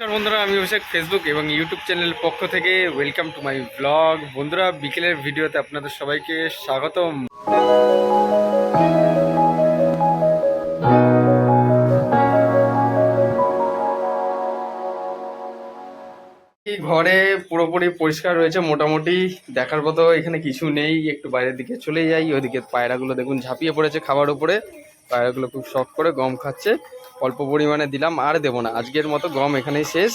নমস্কার বন্ধুরা, আমি অভিষেক ফেসবুক এবং ইউটিউব চ্যানেল পক্ষ থেকে ওয়েলকাম টু মাই ব্লগ বন্ধুরা, বিকেলের ভিডিওতে আপনাদের সবাইকে স্বাগতম। ঘরে পুরোপুরি পরিষ্কার রয়েছে, মোটামুটি দেখার মতো এখানে কিছু নেই। একটু বাইরের দিকে চলে যাই ওইদিকে পায়রাগুলো দেখুন ঝাঁপিয়ে পড়েছে খাবার উপরে। পায়রাগুলো খুব শখ করে গম খাচ্ছে। অল্প পরিমাণে দিলাম, আর দেবো না। আজকের মতো গম এখানেই শেষ।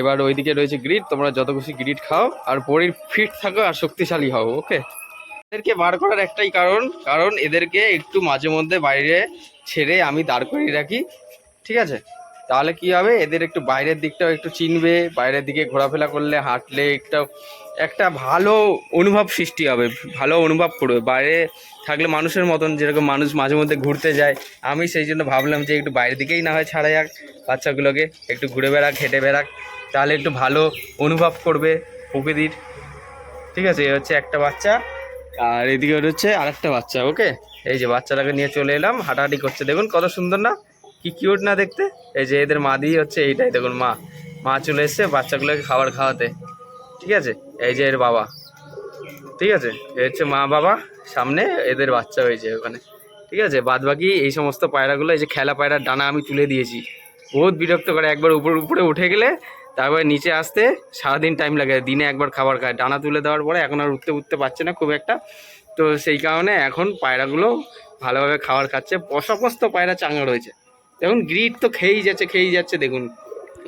এবার ওইদিকে রয়েছে গ্রিড তোমরা যত খুশি গ্রিড খাও, আর পরীর ফিট থাকো আর শক্তিশালী হও, ওকে? এদেরকে বার করার একটাই কারণ কারণ এদেরকে একটু মাঝে মধ্যে বাইরে ছেড়ে আমি দাঁড় করিয়ে রাখি, ঠিক আছে? তাহলে কি হবে? এদের একটু বাইরের দিকটাও একটু চিনবে, বাইরের দিকে ঘোরাফেরা করলে, হাঁটলে একটা একটা ভালো অনুভব সৃষ্টি হবে, ভালো অনুভব করবে। বাইরে থাকলে মানুষের মতন, যেরকম মানুষ মাঝে মধ্যে ঘুরতে যায়, আমি সেই জন্য ভাবলাম যে একটু বাইরের দিকেই না হয় ছাড়া যাক, বাচ্চাগুলোকে একটু ঘুরে বেড়াক, হেঁটে বেড়াক, তাহলে একটু ভালো অনুভব করবে প্রকৃতির। ঠিক আছে, এ হচ্ছে একটা বাচ্চা, আর এদিকে হচ্ছে আরেকটা বাচ্চা, ওকে? এই যে বাচ্চাটাকে নিয়ে চলে এলাম, হাঁটাহাঁটি করছে। দেখুন কত সুন্দর না? কি কিউট না দেখতে? এই যে এদের মা দিয়ে হচ্ছে এইটাই, দেখুন মা। মা চলে এসছে বাচ্চাগুলোকে খাবার খাওয়াতে। ঠিক আছে? এই যে এর বাবা। ঠিক আছে? এ হচ্ছে মা বাবা, সামনে এদের বাচ্চা হয়েছে ওখানে। ঠিক আছে? বাদ বাকি এই সমস্ত পায়রাগুলো, এই যে খেলা পায়রার ডানা আমি তুলে দিয়েছি। বহুত বিরক্ত করে একবার উপর, উপরে উঠে গেলে, তারপরে নিচে আসতে সারাদিন টাইম লাগে। দিনে একবার খাবার খায়। ডানা তুলে দেওয়ার পরে এখন আর উঠতে উঠতে পারছে না খুব একটা। তো সেই কারণে এখন পায়রাগুলো ভালোভাবে খাবার খাচ্ছে। সমস্ত পায়রা চাঙা রয়েছে। দেখুন গ্রিড তো খেয়েই যাচ্ছে খেয়েই যাচ্ছে, দেখুন।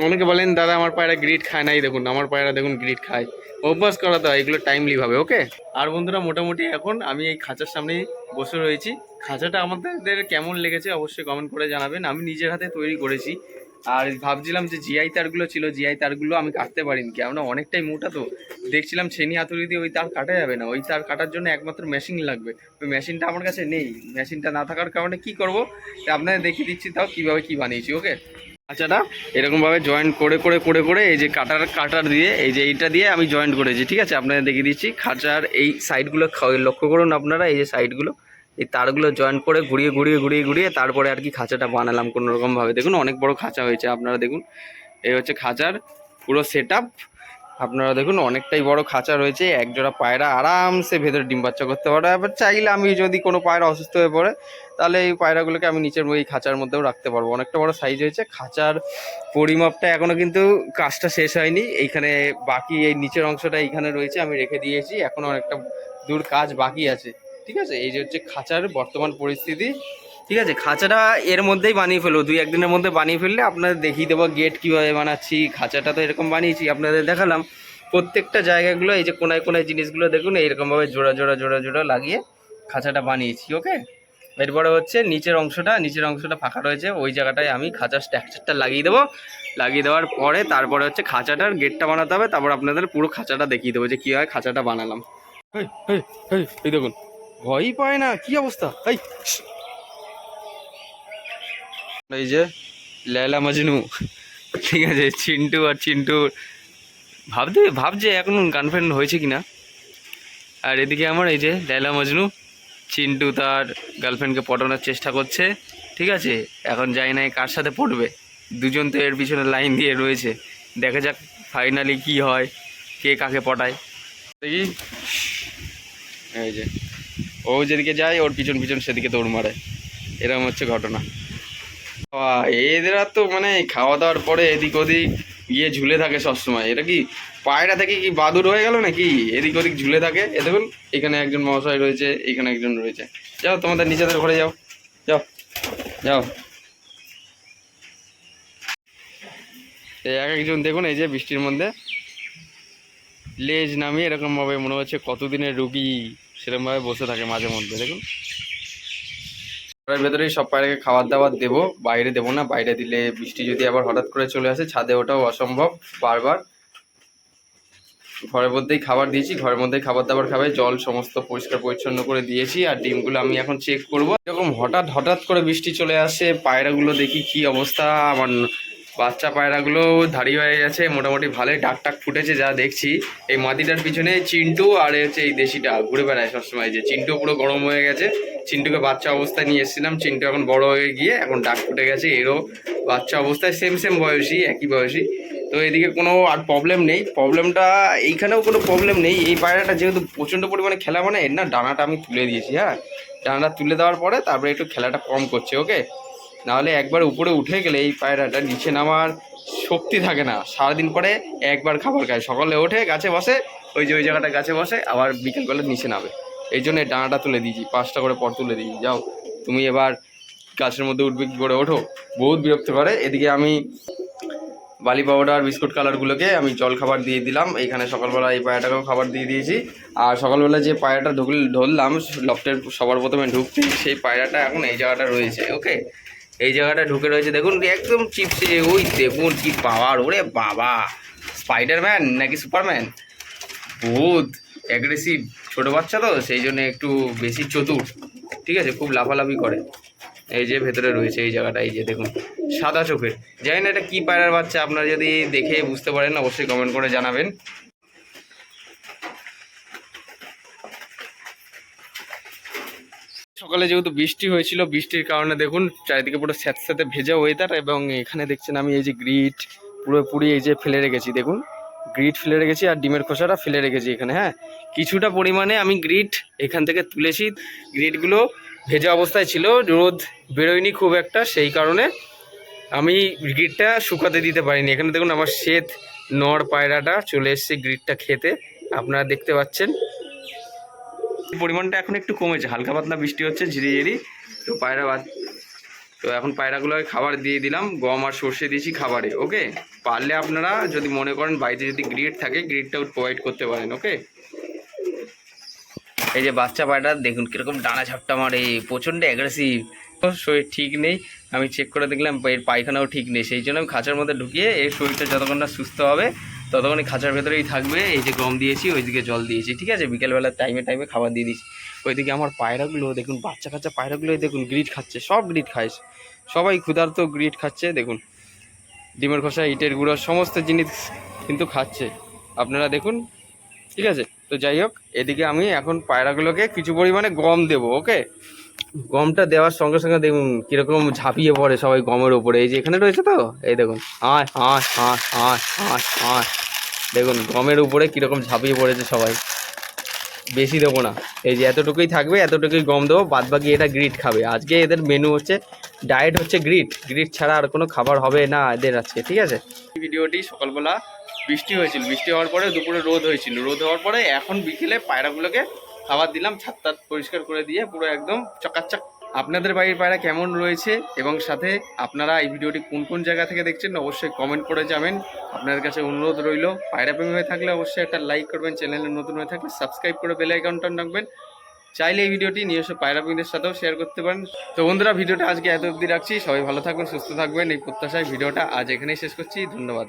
অনেকে বলেন, দাদা, আমার পায়রা গ্রিড খায় নাই। দেখুন, আমার পায়রা, দেখুন গ্রিড খায়। অভ্যাস করাতে হয় এগুলো টাইমলিভাবে ওকে আর বন্ধুরা, মোটামুটি এখন আমি এই খাঁচার সামনেই বসে রয়েছি। খাঁচাটা আমাদের কেমন লেগেছে অবশ্যই কমেন্ট করে জানাবেন। আমি নিজের হাতে তৈরি করেছি। আর ভাবছিলাম যে জিআই তারগুলো ছিল জিআই তারগুলো আমি কাটতে পারিনি। কেননা অনেকটাই মোটা তো। দেখছিলাম ছেনি হাতুড়ি দিয়ে ওই তার কাটা যাবে না। ওই তার কাটার জন্য একমাত্র মেশিন লাগবে। ওই মেশিনটা আমার কাছে নেই। মেশিনটা না থাকার কারণে কি করব? তা আপনাদের দেখিয়ে দিচ্ছি তাও কীভাবে কী বানিয়েছি, ওকে? আচ্ছাটা এরকমভাবে জয়েন্ট করে করে করে করে এই যে কাটার কাটার দিয়ে, এই যে এইটা দিয়ে আমি জয়েন্ট করেছি, ঠিক আছে? আপনাদের দেখিয়ে দিচ্ছি। খাঁচার এই সাইডগুলো লক্ষ্য করুন আপনারা, এই যে সাইডগুলো এই তারগুলো জয়েন করে ঘুরিয়ে ঘুরিয়ে ঘুরিয়ে ঘুরিয়ে তারপরে আর কি খাঁচাটা বানালাম কোনো রকমভাবে দেখুন, অনেক বড় খাঁচা হয়েছে, আপনারা দেখুন। এই হচ্ছে খাঁচার পুরো সেট আপনারা দেখুন, অনেকটাই বড় খাঁচা রয়েছে, একজোড়া পায়রা আরামসে ভেতরে ডিম বাচ্চা করতে পারে এবার চাইলে আমি যদি কোনো পায়রা অসুস্থ হয়ে পড়ে, তাহলে এই পায়রাগুলোকে আমি নিচের ওই খাঁচার মধ্যেও রাখতে পারব। অনেকটা বড় সাইজ হয়েছে, খাঁচার পরিমাপটা এখনও কিন্তু কাজটা শেষ হয়নি। এইখানে বাকি এই নিচের অংশটা এইখানে রয়েছে, আমি রেখে দিয়েছি। এখনও অনেকটা দূর কাজ বাকি আছে। ঠিক আছে? এই যে হচ্ছে খাঁচার বর্তমান পরিস্থিতি। ঠিক আছে? খাঁচাটা এর মধ্যেই বানিয়ে ফেলব। দুই একদিনের মধ্যে বানিয়ে ফেললে আপনাদের দেখিয়ে দেবো গেট কীভাবে বানাচ্ছি। খাঁচাটা তো এরকম বানিয়েছি আপনাদের দেখালাম। প্রত্যেকটা জায়গাগুলো এই যে কোনায় কোনায় জিনিসগুলো দেখুন এইরকমভাবে জোড়া জোড়া জোড়া জোড়া লাগিয়ে খাঁচাটা বানিয়েছি ওকে? এরপরে হচ্ছে নিচের অংশটা নিচের অংশটা ফাঁকা রয়েছে ওই জায়গাটায় আমি খাঁচার স্ট্রাকচারটা লাগিয়ে দেবো। লাগিয়ে দেওয়ার পরে তারপরে হচ্ছে খাঁচাটার গেটটা বানাতে হবে তারপর আপনাদের পুরো খাঁচাটা দেখিয়ে দেবো যে কীভাবে খাঁচাটা বানালাম। এই, দেখুন। ভয়ই পায় না, কি অবস্থা? এই যে, লেলা মাজনু। ঠিক আছে, চিন্টু আর চিন্টু। ভাবতে, ভাবছে এখন গার্লফ্রেন্ড হয়েছে কিনা। আর এদিকে আমার এই যে লেলা মজনু, চিন্টু তার গার্লফ্রেন্ডকে পটানোর চেষ্টা করছে। ঠিক আছে, এখন যাই নাই কার সাথে পড়বে। দুজন তো এর পিছনে লাইন দিয়ে রয়েছে। দেখা যাক ফাইনালি কি হয়, কে কাকে পটায়। দেখি। এই যে ও যেদিকে যায়, ওর পিছন পিছন সেদিকে দৌড় মারে। এরকম হচ্ছে ঘটনা। এদের তো মানে খাওয়া দাওয়ার পরে এদিক ওদিক গিয়ে ঝুলে থাকে সবসময়। এটা কি পায়রা থেকে কি বাদুর হয়ে গেল নাকি? এদিক ওদিক ঝুলে থাকে। এ দেখুন, এখানে একজন মহাশয় রয়েছে, এখানে একজন রয়েছে। যাও, তোমাদের নিজেদের ঘরে যাও। যাও যাও। এক একজন দেখুন, এই যে বৃষ্টির মধ্যে। লেজ নামিয়ে এরকমভাবে মনে হচ্ছে কতদিনের রুগী। সেরকমভাবে বসে থাকে মাঝে মধ্যে, দেখুন। ঘরের ভেতরেই সব পায়রাকে খাবার দাবার দেবো, বাইরে দেবো না, বাইরে দিলে বৃষ্টি যদি আবার হঠাৎ করে চলে আসে, ছাদে ওটাও অসম্ভব বারবার। ঘরের মধ্যেই খাবার দিয়েছি, ঘরের মধ্যেই খাবার দাবার খাবে, জল সমস্ত পরিষ্কার পরিচ্ছন্ন করে দিয়েছি, আর ডিমগুলো আমি এখন চেক করব। এরকম হঠাৎ হঠাৎ করে বৃষ্টি চলে আসে, পায়রাগুলো দেখি কি অবস্থা, আমার বাচ্চা পায়রাগুলো দাঁড়িয়ে হয়ে গেছে, মোটামুটি ভালোই ডাক টাক ফুটেছে যা দেখছি। এই মাটিটার পিছনে চিন্টু আর হচ্ছে এই দেশিটা ঘুরে বেড়ায় সবসময়। যে চিন্টু পুরো গরম হয়ে গেছে, চিন্টুকে বাচ্চা অবস্থায় নিয়ে এসেছিলাম। চিন্টু এখন বড় হয়ে গিয়ে এখন ডাক ফুটে গেছে, এরও বাচ্চা অবস্থায় সেম সেম বয়সী, একই বয়সী। তো এদিকে কোনো আর প্রবলেম নেই। প্রবলেমটা এইখানেও কোনো প্রবলেম নেই। এই পায়রাটা যেহেতু প্রচণ্ড পরিমাণে খেলা মানে এর না ডানাটা আমি তুলে দিয়েছি হ্যাঁ? ডানাটা তুলে দেওয়ার পরে তারপরে একটু খেলাটা কম করছে ওকে নাহলে একবার উপরে উঠে গেলে এই পায়রাটা নিচে নামার শক্তি থাকে না। সারাদিন পরে একবার খাবার খায়। সকালে ওঠে, গাছে বসে, ওই যে ওই জায়গাটা গাছে বসে, আবার বিকেলবেলা নিচে নামে। এই জন্য ডানাটা তুলে দিয়েছি, পাঁচটা করে পর তুলে দিয়েছি। যাও, তুমি এবার গাছের মধ্যে উঠবে করে ওঠো? বহুত বিরক্ত করে। এদিকে আমি বালি পাউডার বিস্কুট কালারগুলোকে আমি জল খাবার দিয়ে দিলাম। এইখানে সকালবেলা এই পায়রাটাকেও খাবার দিয়ে দিয়েছি। আর সকালবেলা যে পায়রাটা ঢুকল ধরলাম, লফটের সবার প্রথমে ঢুকতে সেই পায়রাটা এখন এই জায়গাটা রয়েছে ওকে এই জায়গাটা ঢুকে রয়েছে, দেখুন একদম চিপসে ওই দেখুন কি পাওয়ার, ওরে বাবা। স্পাইডারম্যান নাকি সুপারম্যান বহুত অ্যাগ্রেসিভ ছোটো বাচ্চা তো, সেই জন্য একটু বেশি চতুর। ঠিক আছে, খুব লাফালাফি করে। এই যে ভেতরে রয়েছে এই জায়গাটা, এই যে দেখুন, সাদা চোখের। জানি না এটা কী পায়রার বাচ্চা, আপনারা যদি দেখে বুঝতে পারেন, অবশ্যই কমেন্ট করে জানাবেন। সকালে যেহেতু বৃষ্টি হয়েছিল, বৃষ্টির কারণে দেখুন চারিদিকে পুরো স্যাঁতস্যাঁতে ভেজা ওয়েদার এবং এখানে দেখছেন আমি এই যে গ্রিট পুরোপুরি এই যে ফেলে রেখেছি, দেখুন। গ্রিট ফেলে রেখেছি আর ডিমের খোসাটা ফেলে রেখেছি এখানে হ্যাঁ। কিছুটা পরিমাণে আমি গ্রিট এখান থেকে তুলেছি। গ্রিটগুলো ভেজা অবস্থায় ছিল, রোদ বেরোয়নি খুব একটা, সেই কারণে আমি গ্রিটটা শুকাতে দিতে পারিনি। এখানে দেখুন আমার শ্বেত নর পায়রাটা চলে এসছে গ্রিটটা খেতে। আপনারা দেখতে পাচ্ছেন। পরিমাণটা এখন একটু কমেছে। হালকা পাতলা বৃষ্টি হচ্ছে ঝিরি ঝিরি তো পায়রা তো এখন পায়রাগুলোকে খাবার দিয়ে দিলাম, গম আর সর্ষে দিয়েছি খাবারে, ওকে? পারলে আপনারা যদি মনে করেন বাড়িতে যদি গ্রিড থাকে, গ্রিডটাও প্রোভাইড করতে পারেন, ওকে? এই যে বাচ্চা পায়রা, দেখুন কীরকম ডানা ঝাপটা মারে, প্রচণ্ড অ্যাগ্রেসিভ শরীর ঠিক নেই। আমি চেক করে দেখলাম, এর পায়খানাও ঠিক নেই, সেই জন্য আমি খাঁচার মধ্যে ঢুকিয়ে এর শরীরটা যতক্ষণ না সুস্থ হবে ততক্ষণ খাঁচার ভেতরেই থাকবে, এই যে গম দিয়েছি, ওইদিকে জল দিয়েছি, ঠিক আছে? বিকেলবেলা টাইমে টাইমে খাবার দিয়ে দিয়েছি। ওইদিকে আমার পায়রাগুলো, দেখুন, বাচ্চা কাচ্চা পায়রাগুলোই দেখুন গ্রিট খাচ্ছে, সব গ্রিট খায়। সবাই ক্ষুধার্ত গ্রিট খাচ্ছে, দেখুন। ডিমের খোসা, ইটের গুঁড়ো, সমস্ত জিনিস কিন্তু খাচ্ছে। আপনারা দেখুন, ঠিক আছে? তো যাই হোক, এদিকে আমি এখন পায়রাগুলোকে কিছু পরিমাণে গম দেবো ওকে গমটা দেওয়ার সঙ্গে সঙ্গে দেখুন কীরকম ঝাঁপিয়ে পড়ে সবাই গমের ওপরে এই যে এখানে রয়েছে তো? এই দেখুন। আয় আয় আয় আয় আয় আয়। দেখুন, গমের উপরে কীরকম ঝাঁপিয়ে পড়েছে সবাই। বেশি দেবো না। এই যে এতটুকুই থাকবে, এতটুকুই গম দেবো বাদ বাকি এটা গ্রিট খাবে। আজকে এদের মেনু হচ্ছে ডায়েট হচ্ছে গ্রিট। গ্রিট ছাড়া আর কোনো খাবার হবে না এদের আজকে, ঠিক আছে? ভিডিওটি সকালবেলা বৃষ্টি হয়েছিল। বৃষ্টি হওয়ার পরে দুপুরে রোদ হয়েছিল। রোদ হওয়ার পরে এখন বিকেলে পায়রাগুলোকে খাবার দিলাম, ছাদ টাদ পরিষ্কার করে দিয়ে পুরো একদম চকাচক। আপনাদের বাড়ির পায়রা কেমন রয়েছে এবং সাথে আপনারা এই ভিডিওটি কোন কোন জায়গা থেকে দেখছেন অবশ্যই কমেন্ট করে যাবেন। আপনাদের কাছে অনুরোধ রইল, পায়রা প্রেমী হয়ে থাকলে অবশ্যই একটা লাইক করবেন চ্যানেলে নতুন হয়ে থাকলে সাবস্ক্রাইব করে বেল আইকনটা রাখবেন। চাইলে এই ভিডিওটি নিজস্ব পায়রা প্রেমীদের সাথেও শেয়ার করতে পারেন। তো বন্ধুরা, ভিডিওটা আজকে এত অবধি রাখছি। সবাই ভালো থাকবেন, সুস্থ থাকবেন। এই প্রত্যাশায় ভিডিওটা আজ এখানেই শেষ করছি। ধন্যবাদ।